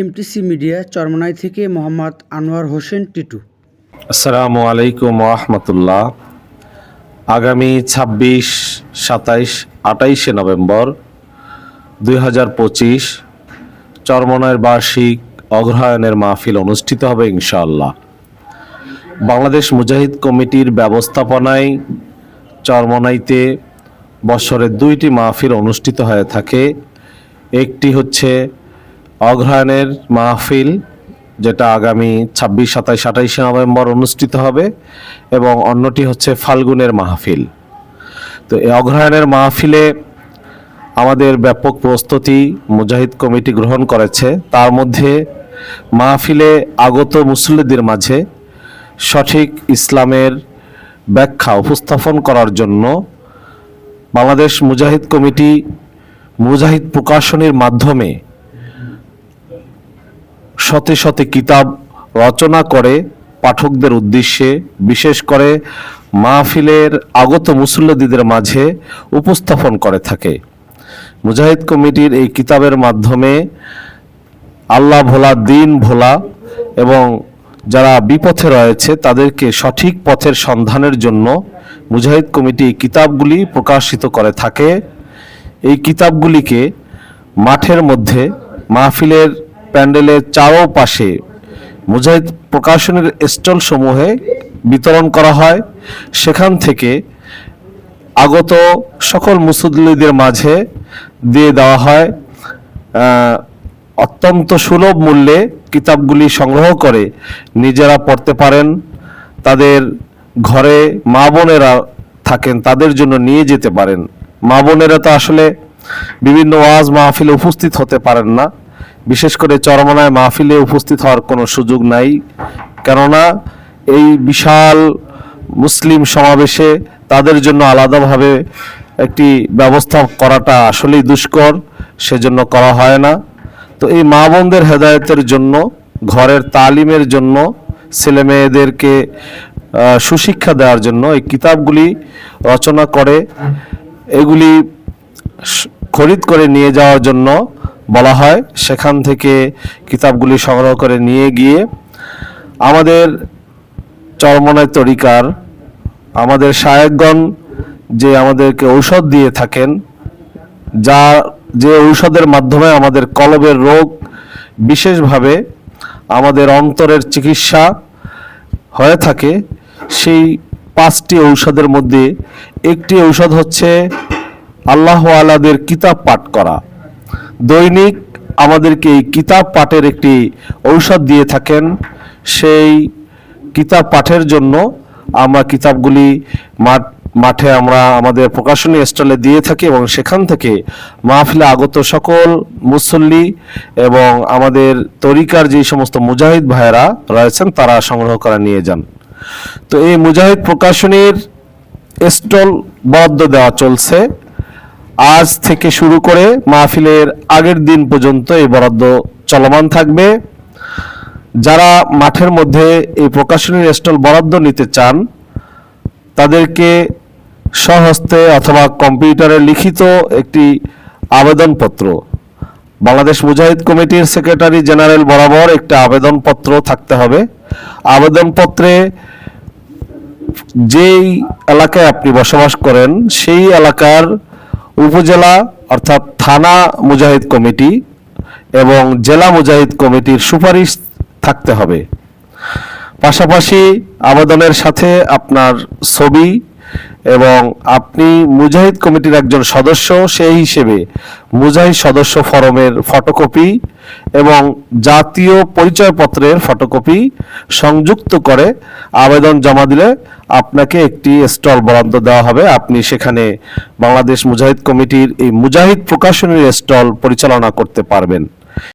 MTC media Charmonai থেকে মোহাম্মদ আনোয়ার হোসেন টিটু। আসসালামু আলাইকুম রহমতুল্লাহ আগামী ছাব্বিশ, সাতাইশ, আটাইশে নভেম্বর দুই হাজার পঁচিশ চরমনায়ের বার্ষিক অগ্রহায়ণের মাহফিল অনুষ্ঠিত হবে ইনশাআল্লাহ। বাংলাদেশ মুজাহিদ কমিটির ব্যবস্থাপনায় চরমনাইতে বছরের দুইটি মাহফিল অনুষ্ঠিত হয়ে থাকে। একটি হচ্ছে অগ্রহায়ণের মাহফিল, যেটা আগামী ছাব্বিশ, সাতাইশ, আঠাইশে নভেম্বর অনুষ্ঠিত হবে, এবং অন্যটি হচ্ছে ফাল্গুনের মাহফিল। তো এই অগ্রহায়ণের মাহফিলে আমাদের ব্যাপক প্রস্তুতি মুজাহিদ কমিটি গ্রহণ করেছে। তার মধ্যে মাহফিলে আগত মুসল্লিদের মাঝে সঠিক ইসলামের ব্যাখ্যা উপস্থাপন করার জন্য বাংলাদেশ মুজাহিদ কমিটি মুজাহিদ প্রকাশনীর মাধ্যমে শতে শতে কিতাব রচনা করে পাঠকদের উদ্দেশ্যে, বিশেষ করে মাহফিলের আগত মুসল্লিদের মাঝে উপস্থাপন করে থাকে। মুজাহিদ কমিটির এই কিতাবের মাধ্যমে আল্লাহ ভোলা, দিন ভোলা এবং যারা বিপথে রয়েছে তাদেরকে সঠিক পথের সন্ধানের জন্য মুজাহিদ কমিটি এই কিতাবগুলি প্রকাশিত করে থাকে। এই কিতাবগুলিকে মাঠের মধ্যে মাহফিলের প্যান্ডেলের চারোপাশে মুজাহিদ প্রকাশনের স্টল সমূহে বিতরণ করা হয়। সেখান থেকে আগত সকল মুসল্লিদের মাঝে দিয়ে দেওয়া হয় অত্যন্ত সুলভ মূল্যে কিতাবগুলি সংগ্রহ করে নিজেরা পড়তে পারেন। তাদের ঘরে মা বোনেরা থাকেন, তাদের জন্য নিয়ে যেতে পারেন। মা বোনেরা তো আসলে বিভিন্ন ওয়াজ মাহফিলে উপস্থিত হতে পারেন না। বিশেষ করে চরমনায় মাহফিলে উপস্থিত হওয়ার কোনো সুযোগ নাই। কেননা এই বিশাল মুসলিম সমাবেশে তাদের জন্য আলাদাভাবে একটি ব্যবস্থা করাটা আসলেই দুষ্কর, সেজন্য করা হয় না। তো এই মা বোনদের হেদায়তের জন্য, ঘরের তালিমের জন্য, ছেলে মেয়েদেরকে সুশিক্ষা দেওয়ার জন্য এই কিতাবগুলি রচনা করে, এগুলি খরিদ করে নিয়ে যাওয়ার জন্য বলা হয়, সেখান থেকে কিতাবগুলি সংগ্রহ করে নিয়ে গিয়ে আমাদের চরমনায় তরিকার, আমাদের শায়কগণ যে আমাদেরকে ঔষধ দিয়ে থাকেন, যা, যে ঔষধের মাধ্যমে আমাদের কলবের রোগ বিশেষভাবে আমাদের অন্তরের চিকিৎসা হয়ে থাকে, সেই পাঁচটি ঔষধের মধ্যে একটি ঔষধ হচ্ছে আল্লাহ আলাদের কিতাব পাঠ করা। দৈনিক আমাদেরকে এই কিতাব পাঠের একটি ঔষধ দিয়ে থাকেন। সেই কিতাব পাঠের জন্য আমরা কিতাবগুলি মাঠ, মাঠে আমরা আমাদের প্রকাশনী স্টলে দিয়ে থাকি এবং সেখান থেকে মাহফিলে আগত সকল মুসল্লি এবং আমাদের তরিকার যে সমস্ত মুজাহিদ ভাইয়েরা রয়েছেন, তারা সংগ্রহ করে নিয়ে যান। তো এই মুজাহিদ প্রকাশনীর স্টল বরাদ্দ দেওয়া চলছে। আজ থেকে শুরু করে মাহফিলের আগের দিন পর্যন্ত এই বরাদ্দ চলমান থাকবে। যারা মাঠের মধ্যে এই প্রকাশনীর স্টল বরাদ্দ নিতে চান, তাদেরকে স্বহস্তে অথবা কম্পিউটারে লিখিত একটি আবেদনপত্র, বাংলাদেশ মুজাহিদ কমিটির সেক্রেটারি জেনারেল বরাবর একটা আবেদনপত্র থাকতে হবে। আবেদনপত্রে যেই এলাকায় আপনি বসবাস করেন, সেই এলাকার উপজেলা অর্থাৎ থানা মুজাহিদ কমিটি এবং জেলা মুজাহিদ কমিটির সুপারিশ থাকতে হবে। পাশাপাশি আবেদনের সাথে আপনার ছবি এবং আপনি মুজাহিদ কমিটির একজন সদস্য, সেই হিসেবে মুজাহিদ সদস্য ফরমের ফটোকপি এবং জাতীয় পরিচয়পত্রের ফটোকপি সংযুক্ত করে আবেদন জমা দিলে আপনাকে একটি স্টল বরাদ্দ দেওয়া হবে। আপনি সেখানে বাংলাদেশ মুজাহিদ কমিটির এই মুজাহিদ প্রকাশনীর স্টল পরিচালনা করতে পারবেন।